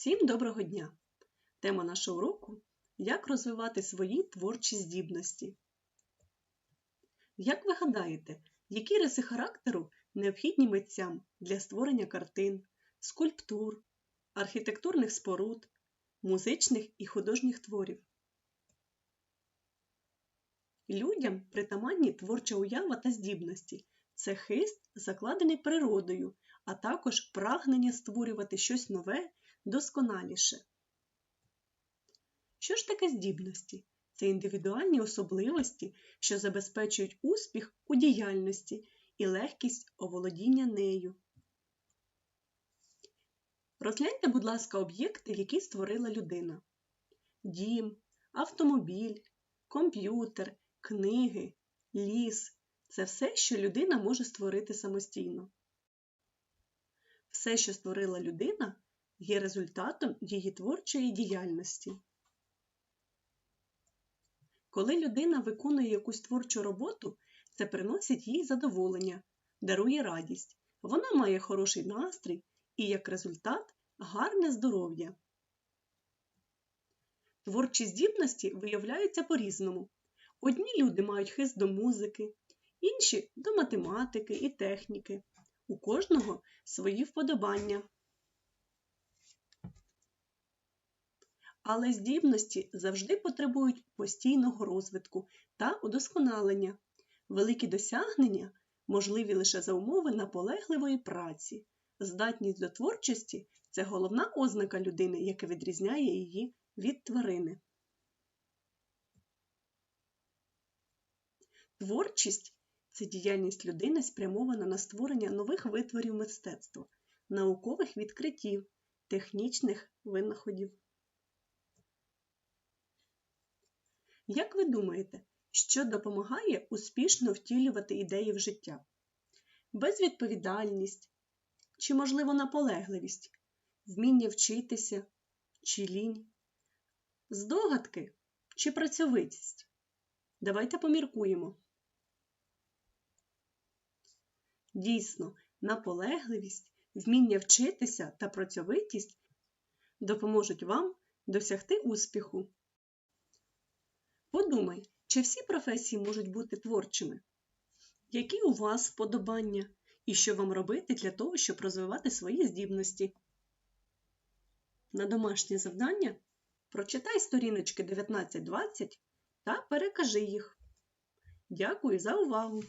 Всім доброго дня! Тема нашого уроку Як розвивати свої творчі здібності. Як ви гадаєте, які риси характеру необхідні митцям для створення картин, скульптур, архітектурних споруд, музичних і художніх творів? Людям притаманні творча уява та здібності це хист, закладений природою, а також прагнення створювати щось нове досконаліше. Що ж таке здібності? Це індивідуальні особливості, що забезпечують успіх у діяльності і легкість оволодіння нею. Розгляньте, будь ласка, об'єкти, які створила людина: дім, автомобіль, комп'ютер, книги, ліс це все, що людина може створити самостійно. Все, що створила людина, є результатом її творчої діяльності. Коли людина виконує якусь творчу роботу, це приносить їй задоволення, дарує радість, вона має хороший настрій і, як результат, гарне здоров'я. Творчі здібності виявляються по-різному. Одні люди мають хист до музики, інші до математики і техніки. У кожного свої вподобання. Але здібності завжди потребують постійного розвитку та удосконалення. Великі досягнення можливі лише за умови наполегливої праці. Здатність до творчості це головна ознака людини, яка відрізняє її від тварини. Творчість це діяльність людини спрямована на створення нових витворів мистецтва, наукових відкриттів, технічних винаходів. Як ви думаєте, що допомагає успішно втілювати ідеї в життя? Безвідповідальність чи, можливо, наполегливість, вміння вчитися чи лінь, здогадки чи працьовитість? Давайте поміркуємо. Дійсно, наполегливість, вміння вчитися та працьовитість допоможуть вам досягти успіху. Подумай, чи всі професії можуть бути творчими? Які у вас вподобання і що вам робити для того, щоб розвивати свої здібності? На домашнє завдання прочитай сторіночки 19-20 та перекажи їх. Дякую за увагу!